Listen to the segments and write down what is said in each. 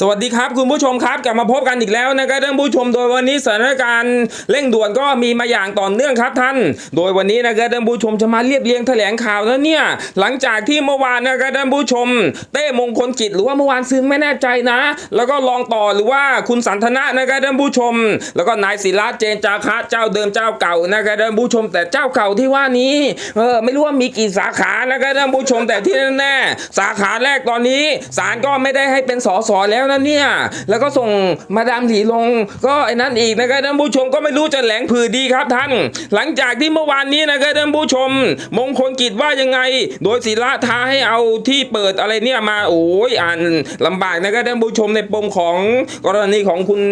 สวัสดีครับคุณผู้ชมครับกลับมาพบกันอีกแล้วนะครับท่านผู้ชมโดยวันนี้สถานการณ์เร่งด่วนก็มีมาอย่างต่อเนื่องครับท่าน โดยวันนี้นะครับท่านผู้ชมจะมาเรียบเรียงแถลงข่าวแล้วเนี่ยหลังจากที่เมื่อวานนะครับท่านผู้ชม เต้มงคลกิจหรือว่าเมื่อวานซึ้งไม่แน่ใจนะ แล้วก็ลองต่อหรือว่าคุณสันทนะนะครับท่านผู้ชม แล้วก็นายศิระเจนจาคะเจ้าเดิมเจ้าเก่านะครับท่านผู้ชม แต่เจ้าเก่าที่ว่านี้เออไม่รู้ว่ามีกี่สาขานะครับท่านผู้ชมแต่ที่แน่ๆสาขาแรกตอนนี้ศาลก็ไม่ได้ให้เป็นสสแล้วนะเนี่ย แล้วก็ส่งมาดามถีลง ก็ไอ้นั่นอีกนะครับท่านผู้ชมก็ไม่รู้จะแหลงผือดีครับท่าน หลังจากที่เมื่อวานนี้นะครับท่านผู้ชม มงคลกิจว่ายังไง โดยศิระท้าให้เอาที่เปิดอะไรเนี่ยมาโอ้ยอ่านลำบากนะครับท่านผู้ชมในปมของกรณีของคุณ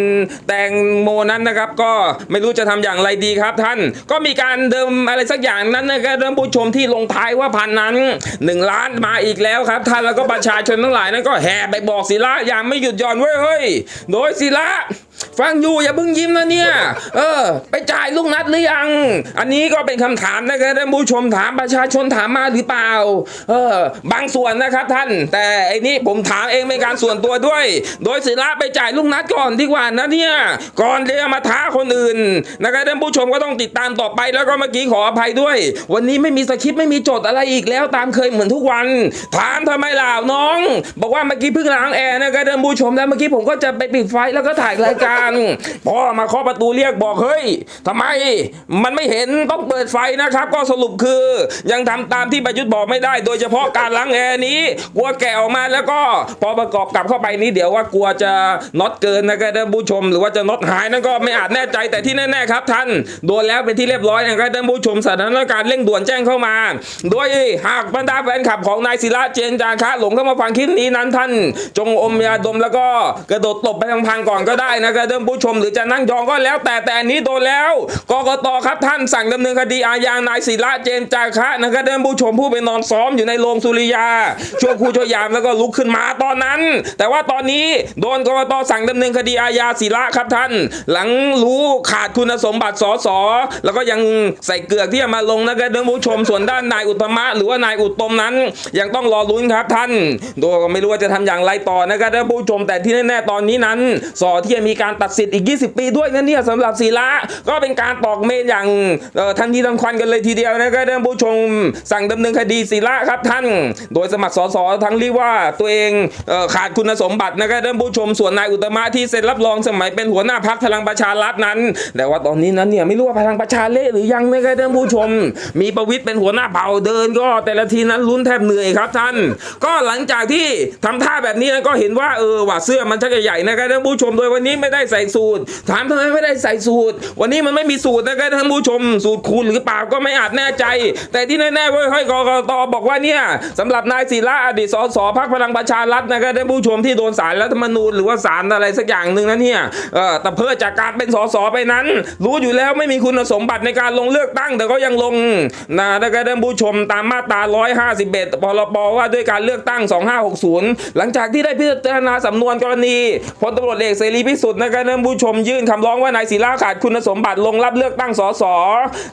แตงโมนั้นนะครับ ก็ไม่รู้จะทำอย่างไรดีครับท่าน ก็มีการเดิมอะไรสักอย่างนั้นนะครับท่านผู้ชมที่ลงท้ายว่าพันนั้นหนึ่งล้านมาอีกแล้วครับท่านแล้วก็ประชาชนทั้งหลายนั้นก็แห่ไปบอกศิระอย่างไม่หยุดหย่อนเว้ยเฮ้ย โดยศิละ ฟังอยู่อย่าเพิ่งยิ้มนะเนี่ย เออ ไปจ่ายลูกนัดหรือยัง อันนี้ก็เป็นคำถามนะครับท่านผู้ชมถามประชาชนถามมาหรือเปล่า เออ บางส่วนนะครับท่าน แต่ไอ้นี่ผมถามเองเป็นการส่วนตัวด้วย โดยศิระไปจ่ายลูกนัดก่อนดีกว่านะเนี่ยก่อนที่จะมาท้าคนอื่นนะครับท่านผู้ชมก็ต้องติดตามต่อไปแล้วก็เมื่อกี้ขออภัยด้วย วันนี้ไม่มีสคริปต์ไม่มีโจทย์อะไรอีกแล้วตามเคยเหมือนทุกวัน ถามทำไมล่ะน้อง บอกว่าเมื่อกี้เพิ่งล้างแอร์นะครับท่านผู้ชมแล้วเมื่อกี้ผมก็จะไปปิดไฟแล้วก็ถ่ายรายการพ่อมาเคาะประตูเรียกบอกเฮ้ยทำไมมันไม่เห็นต้องเปิดไฟนะครับ ก็สรุปคือ ยังทำตามที่ประยุทธ์บอกไม่ได้ โดยเฉพาะการล้างแอร์นี้กลัวแกะออกมาแล้วก็พอประกอบกลับเข้าไปนี้เดี๋ยวว่ากลัวจะน็อตเกินนะครับท่านผู้ชม หรือว่าจะน็อตหายนั่นก็ไม่อาจแน่ใจแต่ที่แน่ๆครับท่านโดนแล้วเป็นที่เรียบร้อยนะครับท่านผู้ชมสถานการณ์เร่งด่วนแจ้งเข้ามา โดยหากบรรดาแฟนคลับของนายศิระเจนจาคะหลงเข้ามาฟังคลิปนี้นั้นท่าน จงอมยาดมแล้วก็กระโดดตบไปพังๆก่อนก็ได้นะครับท่านผู้ชมหรือจะนั่งยองก็แล้ว แต่แต่อันนี้โดนแล้วกกตครับท่านสั่งดำเนินคดีอาญานายศิระเจนจาคะนะครับท่านผู้ชมผู้ไปนอนซ้อมอยู่ในโรงสุริยา ช่วงครูช่วยยามแล้วก็ลุกขึ้นมาตอนนั้น แต่ว่าตอนนี้โดนกกตสั่งดำเนินคดีอาญาศิระครับท่าน หลังรู้ขาดคุณสมบัติสสแล้วก็ยังใส่เกลือกที่จะมาลงนะครับท่านผู้ชมส่วนด้านนายอุตมะหรือว่านายอุตตมนั้น ยังต้องรอลุ้นครับท่านโดยไม่รู้ว่าจะทำอย่างไรต่อนะครับท่านผู้ชมแต่ที่แน่ๆตอนนี้นั้นสอที่จะมีการตัดสิทธิ์อีก 20 ปีด้วยนะเนี่ยสำหรับศิระก็เป็นการตอกเมนอย่างเอ่อทันทีทันควันกันเลยทีเดียวนะครับท่านผู้ชม สั่งดำเนินคดีศิระครับท่าน โดยสมัครสสทั้งรีว่าตัวเองเออขาดคุณสมบัตินะครับท่านผู้ชมส่วนนายอุตมะที่เซ็นรับรองสมัยเป็นหัวหน้าพักพลังประชารัฐนั้น แต่ว่าตอนนี้นั้นเนี่ยไม่รู้ว่าพลังประชาเละหรือยังนะครับท่านผู้ชม มีประวิตยเป็นหัวหน้าเผ่าเดินก็ แต่ละทีนั้นลุ้นแทบเหนื่อยครับท่าน ก็หลังจากที่ทำท่าแบบนี้ก็เห็นว่าเออว่าเสื้อมันชักใหญ่นะครับท่านผู้ชมโดยวันนี้ไม่ได้ใส่สูตร ถามทำไมไม่ได้ใส่สูตร วันนี้มันไม่มีสูตรนะครับท่านผู้ชม สูตรคูณหรือเปล่าก็ไม่อาจแน่ใจ แต่ที่แน่ๆเว้ยเฮ้ยกกตบอกว่าเนี่ยสำหรับนายศิระอดีตสสพักพลังประชารัฐนะครับท่านผู้ชมที่โดนสารรัฐธรรมนูญหรือว่าสารอะไรสักอย่างหนึ่งนะเนี่ยเออแต่เพื่อจากการเป็นสสไปนั้น รู้อยู่แล้วไม่มีคุณสมบัติในการลงเลือกตั้ง แต่ก็ยังลงนะนะครับท่านผู้ชมตามมาตรา 151พรบว่าด้วยการเลือกตั้ง 2560 หลังจากที่ได้พิจารณาสำนวนกรณีพลตำรวจเอกเสรีพิสุทธิ์นะครับท่านผู้ชมยื่นคำร้องว่านายศิระขาดคุณสมบัติลงรับเลือกตั้งสส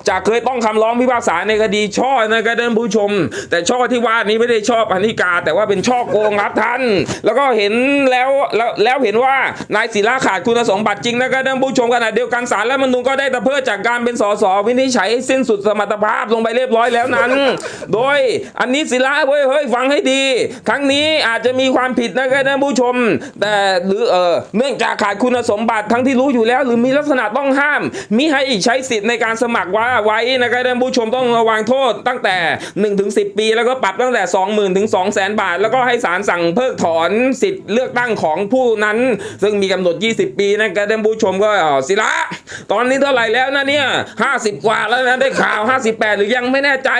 จากเคยต้องคำร้องพิพากษาในคดีช่อนะครับท่านผู้ชม แต่ช่อที่ว่านี้ไม่ได้ชอพันิกา แต่ว่าเป็นช่อโกงครับท่าน แล้วก็เห็นแล้วแล้วแล้วเห็นว่านายศิระขาดคุณสมบัติจริงนะครับท่านผู้ชมขณะเดียวกันศาลรัฐธรรมนูญก็ได้ตะเพิดจากการเป็นสสวินิจฉัยสิ้นสุดสมรรถภาพลงไปเรียบร้อยแล้วนั้น โดยอันนี้ศิระเว้ยเฮ้ยฟังให้ดีครั้งนี้อาจจะมีความผิดนะครับท่านผู้ชม แต่หรือเออเนื่องจากขาดคุณสมบัติทั้งที่รู้อยู่แล้ว หรือมีลักษณะต้องห้าม มิให้ใช้สิทธิ์ในการสมัครว่าไว้นะครับท่านผู้ชมต้องระวังโทษตั้งแต่1ถึง10 ปี แล้วก็ปรับตั้งแต่ 20,000ถึง200,000 บาท แล้วก็ให้ศาลสั่งเพิกถอนสิทธิ์เลือกตั้งของผู้นั้น ซึ่งมีกำหนด 20 ปีนะครับท่านผู้ชมก็อ๋อศิระตอนนี้เท่าไหร่แล้วนะเนี่ย50 กว่าแล้วนะได้ข่าว 58 หรือยังไม่แน่ใจ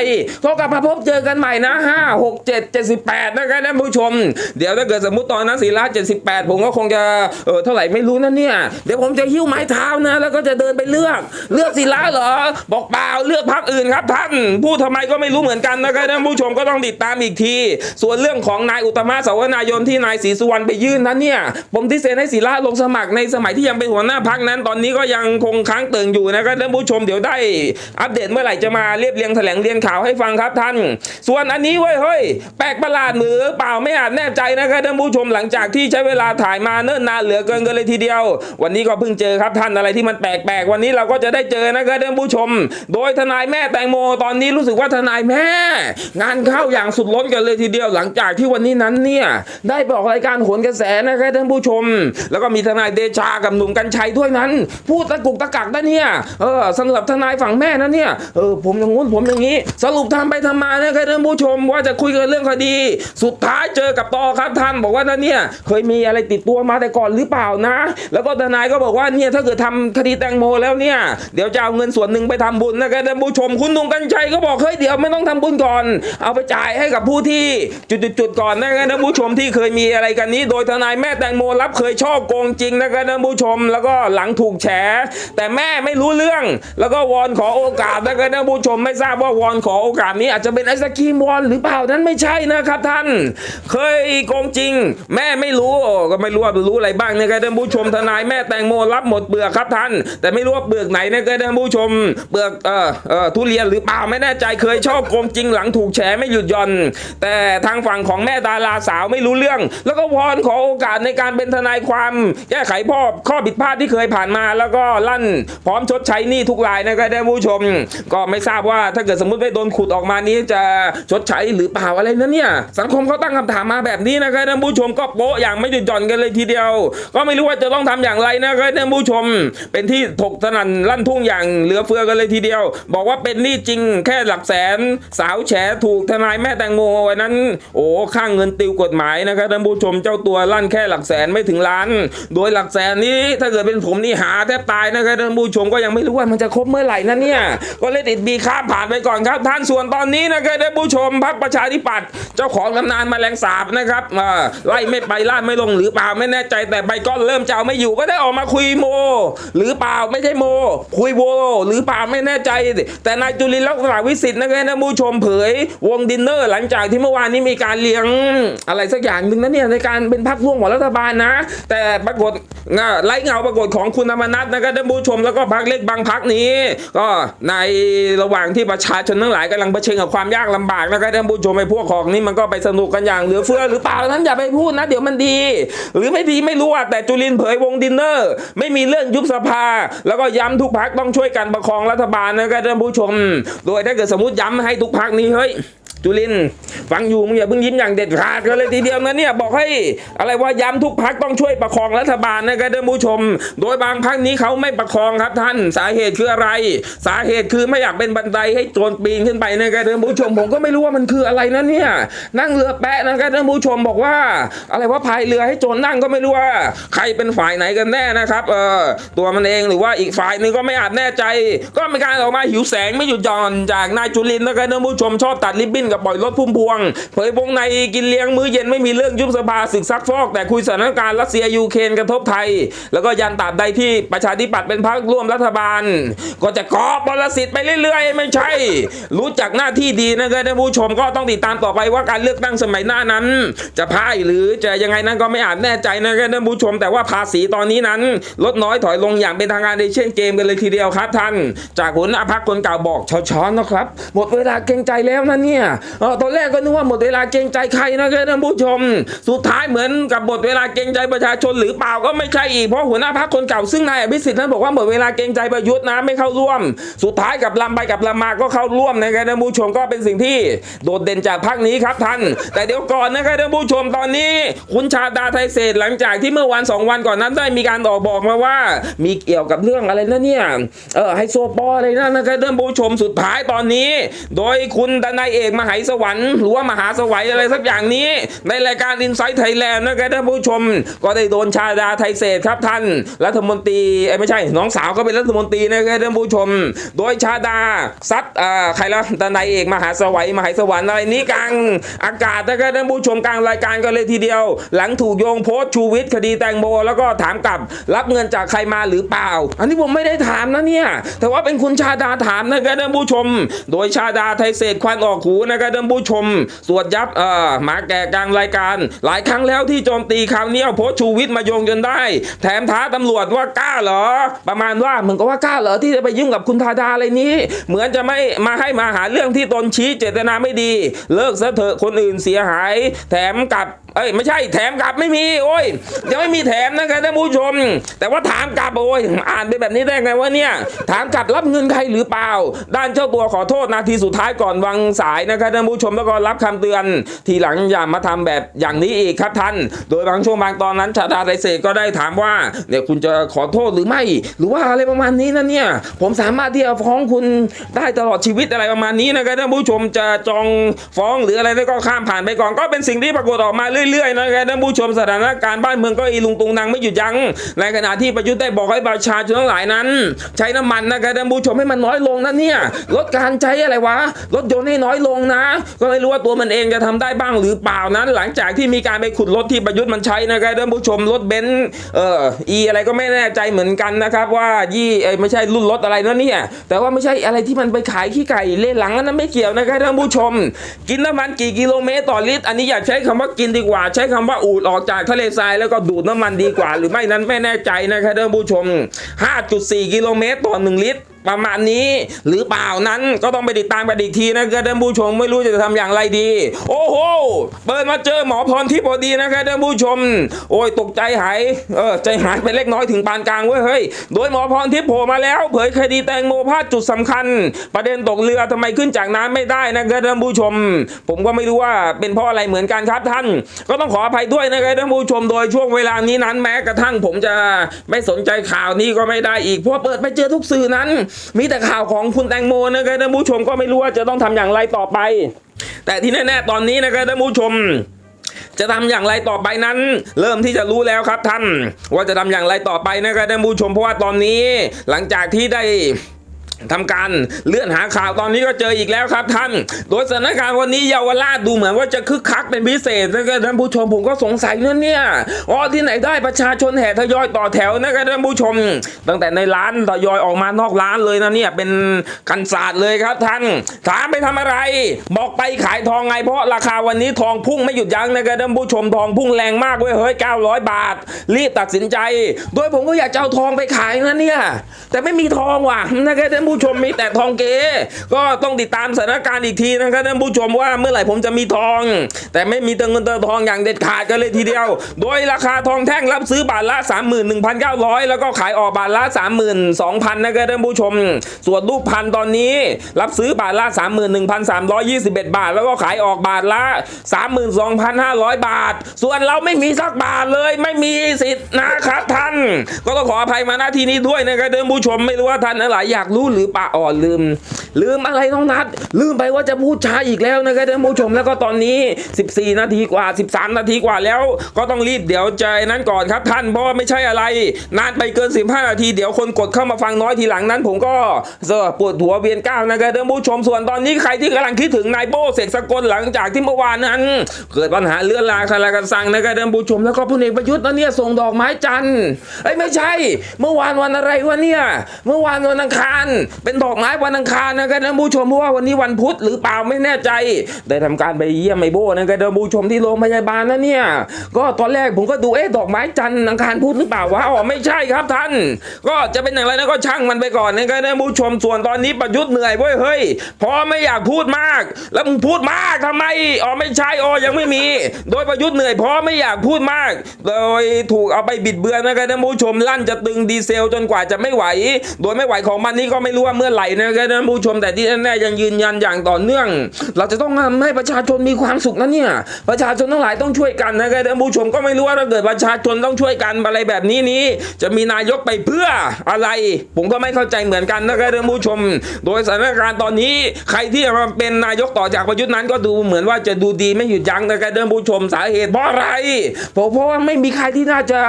โทรกลับมาพบเจอกันใหม่นะ5 6 7 78นะครับท่านผู้ชม เดี๋ยวถ้าเกิดสมมติตอนนั้นศิระ78 ผมก็คงจะเออเท่าไหร่ไม่รู้นะเนี่ยเดี๋ยวผมจะหิ้วไม้เท้านะ แล้วก็จะเดินไปเลือก เลือกศิระเหรอ บอกเปล่าเลือกพรรคอื่นครับท่านพูดทำไมก็ไม่รู้เหมือนกันนะครับท่านผู้ชมก็ต้องติดตามอีกที ส่วนเรื่องของนายอุตมะสาวนายนที่นายศรีสุวรรณไปยื่นนั้นเนี่ยผมที่เซ็นให้ศิระลงสมัครในสมัยที่ยังเป็นหัวหน้าพักนั้น ตอนนี้ก็ยังคงค้างเติ่งอยู่นะครับท่านผู้ชมเดี๋ยวได้ อัปเดตเมื่อไหร่จะมาเรียบเรียงแถลงเรียนข่าวให้ฟังครับท่าน ส่วนอันนี้เว้ยเฮ้ยแปลกประหลาดหรือเปล่าไม่อาจแน่ใจนะครับท่านผู้ชมหลังจากที่ใช้เวลาถ่ายมาเนิ่นนานเหลือเกินกันเลยทีเดียววันนี้ก็เพิ่งเจอครับท่านอะไรที่มันแปลกๆ วันนี้เราก็จะได้เจอนะครับท่านผู้ชม โดยทนายแม่แตงโมตอนนี้รู้สึกว่าทนายแม่ งานเข้าอย่างสุดล้นกันเลยทีเดียวหลังจากที่วันนี้นั้นเนี่ยได้บอกรายการโหนกระแสนะครับท่านผู้ชม แล้วก็มีทนายเดชากับหนุ่มกัญชัยด้วยนั้น พูดตะกุกตะกักนะเนี่ยเออสำหรับทนายฝั่งแม่นะเนี่ยเออผมอย่างงู้นผมอย่างนี้ สรุปทำไปทำมานะครับท่านผู้ชมว่าจะคุยกันเรื่องคดี สุดท้ายเจอกับตอครับท่านบอกว่านั่นเนี่ยเคยมีอะไรติดตัวมาแต่ก่อนหรือเปล่านะแล้วก็ทนายก็บอกว่าเนี่ยถ้าเกิดทำคดีแตงโมแล้วเนี่ยเดี๋ยวจะเอาเงินส่วนหนึ่งไปทำบุญนะครับท่านผู้ชมคุณหนุ่มกัญชัยก็บอกเฮ้ยเดี๋ยวไม่ต้องทำบุญก่อน เอาไปจ่ายให้กับผู้ที่จุดๆก่อนนะครับท่านผู้ชมที่เคยมีอะไรกันนี้ โดยทนายแม่แตงโมรับเคยช่อโกงจริงนะครับท่านผู้ชม แล้วก็หลังถูกแฉ แต่แม่ไม่รู้เรื่อง แล้วก็วอนขอโอกาสนะครับท่านผู้ชมไม่ทราบว่าวอนขอโอกาสนี้อาจจะเป็นไอศกรีมวอนหรือเปล่านั้นไม่ใช่นะครับท่าน เคยโกงจริง แม่ไม่รู้ก็ไม่รู้ว่ารู้อะไรบ้างนะครับท่านผู้ชมทนนายแม่แตงโมรับหมดเปลือกครับท่าน แต่ไม่รู้ว่าเปลือกไหนนะครับท่านผู้ชมเปลือกเออเออทุเรียนหรือเปล่าไม่แน่ใจเคยชอบโกงจริงหลังถูกแฉไม่หยุดย่อน แต่ทางฝั่งของแม่ดาราสาวไม่รู้เรื่อง แล้วก็วอนขอโอกาสในการเป็นทนายความ แก้ไขพ่อข้อผิดพลาดที่เคยผ่านมา แล้วก็ลั่น พร้อมชดใช้หนี้ทุกรายนะครับท่านผู้ชม ก็ไม่ทราบว่าถ้าเกิดสมมติไม่โดนขุดออกมานี้จะชดใช้หรือเปล่าอะไรนะเนี่ยสังคมเขาตั้งคำถามมาแบบนี้นะครับท่านผู้ชมก็โป๊ะอย่างไม่หยุดหย่อนกันเลยทีเดียว ก็ไม่รู้ว่าจะต้องทำอย่างไรนะครับท่านผู้ชม เป็นที่ถกสนั่นลั่นทุ่งอย่างเหลือเฟือกันเลยทีเดียว บอกว่าเป็นหนี้จริงแค่หลักแสนสาวแฉถูกทนายแม่แตงโมวันนั้น โอ้ข้างเงินติวกฎหมายนะครับท่านผู้ชมเจ้าตัวลั่นแค่หลักแสนไม่ถึงล้าน โดยหลักแสนนี้ถ้าเกิดเป็นผมนี่หาแทบตายนะครับท่านผู้ชมก็ยังไม่รู้ว่ามันจะครบเมื่อไหร่นะเนี่ยก็เลยติดบีข้ามผ่านไปก่อนครับ ท่านส่วนตอนนี้นะครับท่านผู้ชมพรรคประชาธิปัตย์เจ้าของตำนานแมลงสาบนะครับอ่าไล่ไม่ไปล่าไม่ลงหรือเปล่าไม่แน่ใจแต่ใบก้อนเริ่มจะเอาไม่อยู่ก็ได้ออกมาคุยโม หรือเปล่าไม่ใช่โม คุยโว หรือเปล่าไม่แน่ใจ แต่นายจุลินลักษณะวิสิทธิ์นะครับท่านผู้ชมเผยวงดินเนอร์ หลังจากที่เมื่อวานนี้มีการเลี้ยงอะไรสักอย่างหนึ่งนะเนี่ยในการเป็นพักร่วมของรัฐบาลนะ แต่ปรากฏไล่เงาปรากฏของคุณธรรมนัฐนะครับท่านผู้ชมแล้วก็พักเล็กบางพักนี้ ก็ในระหว่างที่ประชาชนทั้งหลายกำลังเผชิญกับความยากลำบากนะครับท่านผู้ชมไอ้พวกของนี้มันก็ไปสนุกกันอย่างเหลือเฟือหรือเปล่านั้นอย่าไปพูดนะ เดี๋ยวมันดี หรือไม่ดีไม่รู้อะแต่จุลินเผยวงดินเนอร์ ไม่มีเรื่องยุบสภา แล้วก็ย้ำทุกพักต้องช่วยกันประคองรัฐบาลนะครับท่านผู้ชม โดยถ้าเกิดสมมติย้ำให้ทุกพักนี้เฮ้ย จุลินฟังอยู่มึงอย่าเพิ่งยิ้มอย่างเด็ดขาดกันเลยทีเดียวนะเนี่ยบอกให้อะไรว่าย้ำทุกพักต้องช่วยประคองรัฐบาลนะครับท่านผู้ชม โดยบางพักนี้เขาไม่ประคองครับท่านสาเหตุคืออะไร สาเหตุคือไม่อยากเป็นบันไดให้โจรปีนขึ้นไปนะครับท่านผู้ชมผมก็ไม่รู้ว่ามันคืออะไรนะเนี่ยนั่งเรือแปะนะครับท่านผู้ชมบอกว่า อะไรว่าพายเรือให้โจรนั่งก็ไม่รู้ว่า ใครเป็นฝ่ายไหนกันแน่นะครับเออตัวมันเองหรือว่าอีกฝ่ายหนึ่งก็ไม่อาจแน่ใจ ก็มีการออกมาหิวแสงไม่หยุดหย่อนจากนายจุลินนะครับท่านผู้ชมชอบตัดริบบิ้นกับปล่อยรถพุ่มพวง เผยวงในกินเลี้ยงมื้อเย็นไม่มีเรื่องยุบสภาศึกซักฟอก แต่คุยสถานการณ์รัสเซียยูเครนกระทบไทย แล้วก็ยันตราบใดที่ประชาธิปัตย์เป็นพรรคร่วมรัฐบาล ก็จะก่อปรสิตไปเรื่อยๆ ไม่ใช่ รู้จักหน้าที่ดีนะครับท่านผู้ชมก็ต้องติดตามต่อไปว่าการเลือกตั้งสมัยหน้านั้น จะพ่ายหรือจะยังไงนั้นก็ไม่อาจแน่ใจนะครับท่านผู้ชม แต่ว่าภาษีตอนนี้นั้น ลดน้อยถอยลงอย่างเป็นทางการในเช่นเกมกันเลยทีเดียวครับท่าน จากหัวหน้าพักคนเก่าบอกช้อนๆนะครับ หมดเวลาเกรงใจแล้วนะเนี่ยตอนแรกก็นึกว่าหมดเวลาเกรงใจใครนะครับท่านผู้ชม สุดท้ายเหมือนกับหมดเวลาเกรงใจประชาชนหรือเปล่าก็ไม่ใช่อีกเพราะหัวหน้าพักคนเก่าซึ่งนายอภิสิทธิ์นั้นบอกว่าหมดเวลาเกรงใจประยุทธ์นะไม่เข้าร่วม สุดท้ายกับลำไปกับลำมาก็เข้าร่วมนะครับท่านผู้ชมก็เป็นสิ่งที่โดดเด่นจากพักนี้ครับท่าน แต่เดี๋ยวก่อนนะครับท่านผู้ชมตอนนี้ คุณชาดาไทยเศรษฐ์หลังจากที่เมื่อวันสองวันก่อนนั้นได้มีการออกบอกมาว่า มีเกี่ยวกับเรื่องอะไรนะเนี่ยเออไฮโซปออะไรนั่นนะครับท่านผู้ชมสุดท้ายตอนนี้ โดยคุณดนายเอกมหาสวรรค์หรือว่ามหาสวัยอะไรสักอย่างนี้ ในรายการอินไซต์ไทยแลนด์นะครับท่านผู้ชม ก็ได้โดนชาดาไทยเศษครับท่านรัฐมนตรีเอ้ไม่ใช่น้องสาวก็เป็นรัฐมนตรีนะครับท่านผู้ชม โดยชาดาซัดอ่าใครละดนายเอกมหาสวัยมหาสวรรค์อะไรนี้กลางอากาศนะครับท่านผู้ชมกลางรายการกันเลยทีเดียว หลังถูกโยงโพสต์ชูวิทย์คดีแตงโม แล้วก็ถามกลับรับเงินจากใครมาหรือเปล่า อันนี้ผมไม่ได้ถามนะเนี่ยแต่ว่าเป็นคุณชาดาถามนะครับท่านผู้ชม โดยชาดาไทยเศษควันออกหูนะนะครับท่านผู้ชม สวดยับเอ่อหมาแก่กลางรายการ หลายครั้งแล้วที่โจมตีคราวนี้เอาโพสชูวิทย์มาโยงจนได้ แถมท้าตำรวจว่ากล้าเหรอ ประมาณว่ามึงก็ว่ากล้าเหรอที่จะไปยุ่งกับคุณทาดาอะไรนี้ เหมือนจะไม่มาให้มาหาเรื่องที่ตนชี้เจตนาไม่ดี เลิกซะเถอะคนอื่นเสียหาย แถมกับเอ้ยไม่ใช่แถมกลับไม่มีโอ้ยยังไม่มีแถมนะครับท่านผู้ชม แต่ว่าถามกลับโอ้ยอ่านไปแบบนี้ได้ไงวะเนี่ยถามกลับรับเงินใครหรือเปล่า ด้านเจ้าตัวขอโทษนาทีสุดท้ายก่อนวางสายนะครับท่านผู้ชมแล้วก็รับคำเตือน ทีหลังอย่ามาทำแบบอย่างนี้อีกครับท่าน โดยบางช่วงบางตอนนั้นชาดาไทเศษก็ได้ถามว่าเนี่ยคุณจะขอโทษหรือไม่ หรือว่าอะไรประมาณนี้นะเนี่ยผมสามารถที่จะฟ้องคุณได้ตลอดชีวิตอะไรประมาณนี้นะครับท่านผู้ชมจะจองฟ้องหรืออะไรแล้วก็ข้ามผ่านไปก่อนก็เป็นสิ่งที่ปรากฏออกมาเเรื่อยๆนะครับท่านผู้ชมสถานการณ์บ้านเมืองก็อีลุงตุงนางไม่หยุดยั้งในขณะที่ประยุทธ์ได้บอกให้ประชาชนทั้งหลายนั้น ใช้น้ำมันนะครับท่านผู้ชมให้มันน้อยลงนะเนี่ยลดการใช้อะไรวะรถยนต์ให้น้อยลงนะ ก็ไม่รู้ว่าตัวมันเองจะทำได้บ้างหรือเปล่านั้น หลังจากที่มีการไปขุดรถที่ประยุทธ์มันใช้นะครับท่านผู้ชมรถเบนซ์เอ่ออีอะไรก็ไม่แน่ใจเหมือนกันนะครับว่ายี่ไม่ใช่รุ่นรถอะไรนะเนี่ยแต่ว่าไม่ใช่อะไรที่มันไปขายขี้ไก่เล่หลังนั้นไม่เกี่ยวนะครับท่านผู้ชม กินน้ำมันกี่กิโลเมตรต่อลิตรอันนี้อย่าใช้คำว่ากินดีกว่าใช้คำว่าอูดออกจากทะเลทรายแล้วก็ดูดน้ำมันดีกว่า หรือไม่นั้นไม่แน่ใจนะครับท่านผู้ชม 5.4 กิโลเมตรต่อ 1 ลิตร ประมาณนี้ หรือเปล่านั้นก็ต้องไปติดตามกันอีกทีนะครับท่านผู้ชมไม่รู้จะทำอย่างไรดี โอ้โหเปิดมาเจอหมอพรที่พอดีนะครับท่านผู้ชม โอ้ยตกใจหายเออใจหายไปเล็กน้อยถึงปานกลางเว้ยเฮ้ยโดยหมอพรที่โผล่มาแล้วเผยคดีแตงโมพลาดจุดสำคัญ ประเด็นตกเรือทำไมขึ้นจากน้ำไม่ได้นะครับท่านผู้ชม ผมก็ไม่รู้ว่าเป็นเพราะอะไรเหมือนกันครับท่าน ก็ต้องขออภัยด้วยนะครับท่านผู้ชม โดยช่วงเวลานี้นั้นแม้กระทั่งผมจะไม่สนใจข่าวนี้ก็ไม่ได้อีกเพราะเปิดไปเจอทุกสื่อนั้นมีแต่ข่าวของคุณแตงโมนะครับท่านผู้ชมก็ไม่รู้ว่าจะต้องทำอย่างไรต่อไป แต่ที่แน่ๆตอนนี้นะครับท่านผู้ชมจะทำอย่างไรต่อไปนั้น เริ่มที่จะรู้แล้วครับท่าน ว่าจะทำอย่างไรต่อไปนะครับท่านผู้ชมเพราะว่าตอนนี้ หลังจากที่ได้ ทำการเลื่อนหาข่าวตอนนี้ก็เจออีกแล้วครับท่าน โดยสถานการณ์วันนี้เยาวราชดูเหมือนว่าจะคึกคักเป็นพิเศษนะครับท่านผู้ชมผมก็สงสัยนั่นเนี่ยอ๋อที่ไหนได้ประชาชนแห่ทยอยต่อแถวนะครับท่านผู้ชม ตั้งแต่ในร้านทยอยออกมานอกร้านเลยนะเนี่ยเป็นกันศาสตร์เลยครับท่าน ถามไปทำอะไร บอกไปขายทองไงเพราะราคาวันนี้ทองพุ่งไม่หยุดยั้งนะครับท่านผู้ชมทองพุ่งแรงมากเว้ยเฮ้ย900 บาท รีบตัดสินใจ โดยผมก็อยากจะเอาทองไปขายนะเนี่ยแต่ไม่มีทองว่ะนะครับท่านผู้ชมมีแต่ทองเก๋ก็ต้องติดตามสถานการณ์อีกทีนะครับท่านผู้ชมว่าเมื่อไหร่ผมจะมีทอง แต่ไม่มีเติมเงินเติมทองอย่างเด็ดขาดกันเลยทีเดียว โดยราคาทองแท่งรับซื้อบาทละ 31,900 แล้วก็ขายออกบาทละ 32,000นะครับท่านผู้ชม ส่วนลูกพันตอนนี้ รับซื้อบาทละ 31,321 บาท แล้วก็ขายออกบาทละ 32,500 บาท ส่วนเราไม่มีสักบาทเลยไม่มีสิทธิ์นะครับท่าน ก็ต้องขออภัยมาณที่นี้ด้วยนะครับท่านผู้ชมไม่รู้ว่าท่านทั้งหลายอยากรู้หรือเปล่าอ่อนลืม ลืมอะไรน้องนัด ลืมไปว่าจะพูดช้าอีกแล้วนะครับท่านผู้ชมแล้วก็ตอนนี้ 14 นาทีกว่า 13 นาทีกว่าแล้ว ก็ต้องรีบเดี๋ยวใจนั้นก่อนครับท่านเพราะว่าไม่ใช่อะไร นานไปเกิน 15 นาทีเดี๋ยวคนกดเข้ามาฟังน้อยทีหลังนั้น ผมก็เออปวดหัวเวียนก้าวนะครับท่านผู้ชมส่วนตอนนี้ใครที่กำลังคิดถึงนายโบเสกสกลหลังจากที่เมื่อวานนั้น เกิดปัญหาเลื่อนลาคารากันซังนะครับท่านผู้ชมแล้วก็พลเอกประยุทธ์นะเนี่ยส่งดอกไม้จันทร์เอ้ยไม่ใช่ เมื่อวานวันอะไรวะเนี่ย เมื่อวานวันอังคารเป็นดอกไม้วันอังคารนะครับท่านผู้ชมเพราะว่าวันนี้วันพุธหรือเปล่าไม่แน่ใจได้ทำการไปเยี่ยมไอโบนะครับท่านผู้ชมที่โรงพยาบาลนะเนี่ยก็ตอนแรกผมก็ดูเอ๊ะดอกไม้จันทร์อังคารพุธหรือเปล่าวะอ๋อไม่ใช่ครับท่าน ก็จะเป็นอย่างไรนะก็ช่างมันไปก่อนนะครับท่านผู้ชมส่วนตอนนี้ประยุทธ์เหนื่อยเว้ยเฮ้ยพอไม่อยากพูดมาก แล้วมึงพูดมากทำไมอ๋อไม่ใช่อ๋อยังไม่มี โดยประยุทธ์เหนื่อยเพราะไม่อยากพูดมาก โดยถูกเอาไปบิดเบือนนะครับท่านผู้ชมลั่นจะตึงดีเซลจนกว่าจะไม่ไหว โดยไม่ไหวของมันนี่ก็ไม่ไม่รู้ว่าเมื่อไหร่นะครับท่านผู้ชมแต่ที่แน่ๆยังยืนยันอย่างต่อเนื่อง เราจะต้องทำให้ประชาชนมีความสุขนะเนี่ยประชาชนทั้งหลายต้องช่วยกันนะครับท่านผู้ชมก็ไม่รู้ว่าถ้าเกิดประชาชนต้องช่วยกันอะไรแบบนี้นี้ จะมีนายกไปเพื่ออะไร ผมก็ไม่เข้าใจเหมือนกันนะครับท่านผู้ชม โดยสถานการณ์ตอนนี้ใครที่จะมาเป็นนายกต่อจากประยุทธ์นั้นก็ดูเหมือนว่าจะดูดีไม่หยุดยั้งนะครับท่านผู้ชมสาเหตุเพราะอะไรเพราะเพราะว่าไม่มีใครที่น่าจะ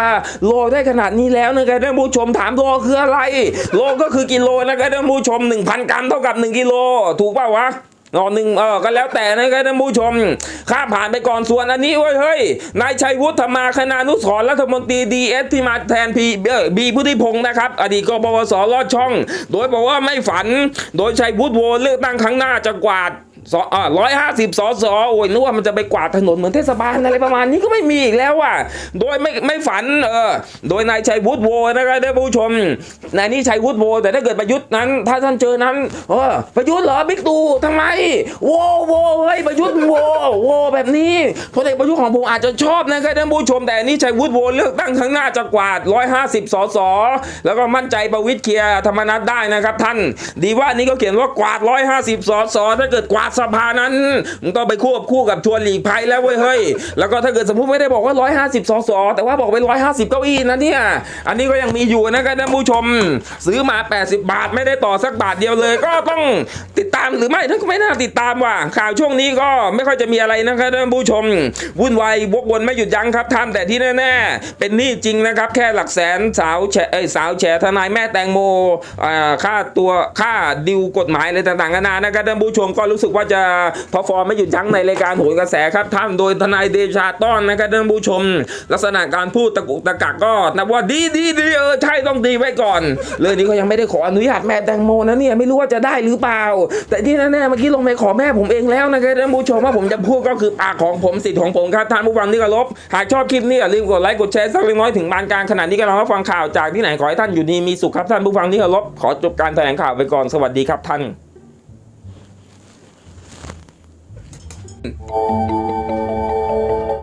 โลได้ขนาดนี้แล้วนะครับท่านผู้ชมถามโลคืออะไรโลก็คือกิโลนะครับท่านผู้ชม 1,000 กรัมเท่ากับ 1กิโลถูกเปล่าวะอ๋อหนึ่งเออก็แล้วแต่นะครับท่านผู้ชม ข้าผ่านไปก่อนส่วนอันนี้เว้ยเฮ้ยนายชัยวุฒิธรรมาคณานุสรรัฐมนตรีดีเอสที่มาแทนพีเออบีพุทธิพงศ์นะครับ อดีตกบวสรอดช่อง โดยบอกว่าไม่ฝัน โดยชัยวุฒิโวเลือกตั้งครั้งหน้าจะกวาด สอ่าร้อยห้าสิบสอสอโอ้ยนึกว่ามันจะไปกวาดถนนเหมือนเทศบาลอะไรประมาณนี้ก็ไม่มีอีกแล้วอะโดยไม่ไม่ฝันเออโดยนายชัยวุฒิโวนะครับท่านผู้ชมนายนี่ชัยวุฒิโวแต่ถ้าเกิดประยุทธ์นั้น ถ้าท่านเจอนั้นเออประยุทธ์เหรอบิ๊กตู่ทำไมโวโวเฮ้ยประยุทธ์โวโวแบบนี้พลเอกประยุทธ์ของผมอาจจะชอบนะครับท่านผู้ชม แต่นี่ชัยวุฒิโวเลือกตั้งครั้งหน้าจะกวาด150สสแล้วก็มั่นใจประวิตรเคลียร์ธรรมนัฐได้นะครับท่าน ดีว่านี้ก็เขียนว่ากวาด150สสถ้าเกิดกวาดสภานั้นมันต้องไปควบคู่กับชวนหลีกภัยแล้วเว้ยเฮ้ยแล้วก็ถ้าเกิดสมมุติไม่ได้บอกว่า 150สสแต่ว่าบอกไป 150 เก้าอี้นะเนี่ยอันนี้ก็ยังมีอยู่นะครับท่านผู้ชม ซื้อมา 80 บาทไม่ได้ต่อสักบาทเดียวเลย ก็ต้องติดตามหรือไม่ท่านก็ไม่น่าติดตามว่ะข่าวช่วงนี้ก็ไม่ค่อยจะมีอะไรนะครับท่านผู้ชม วุ่นวายวกวนไม่หยุดยั้งครับท่านแต่ที่แน่ๆเป็นหนี้จริงนะครับ แค่หลักแสนสาวแฉเอ้สาวแฉทนายแม่แตงโมอ่าค่าตัวค่าดิวกฎหมายอะไรต่างๆนานานะครับท่านผู้ชมก็รู้สึกว่าจะทอฟอร์มไม่หยุดยั้งในรายการโหนกระแสครับท่านโดยทนายเดชาต้อนนะครับท่านผู้ชม ลักษณะการพูดตะกุกตะกักก็นับว่าดีดีดีเออใช่ต้องดีไว้ก่อนเลยนี้ก็ยังไม่ได้ขออนุญาตแม่แตงโมนะเนี่ยไม่รู้ว่าจะได้หรือเปล่า แต่ที่แน่ๆเมื่อกี้ลงไปขอแม่ผมเองแล้วนะครับท่านผู้ชมว่าผมจะพูดก็คือปากของผมสิทธิ์ของผมครับท่านผู้ฟังที่เคารพหากชอบคลิปนี้อย่าลืมกดไลค์กดแชร์สักเล็กน้อยถึงบานกลางขณะนี้กำลังรับฟังข่าวจากที่ไหนขอให้ท่านอยู่ดีมีสุขครับท่านผู้ฟังที่เคารพขอจบการแถลงข่าวไปก่อนสวัสดีครับท่าน ああ。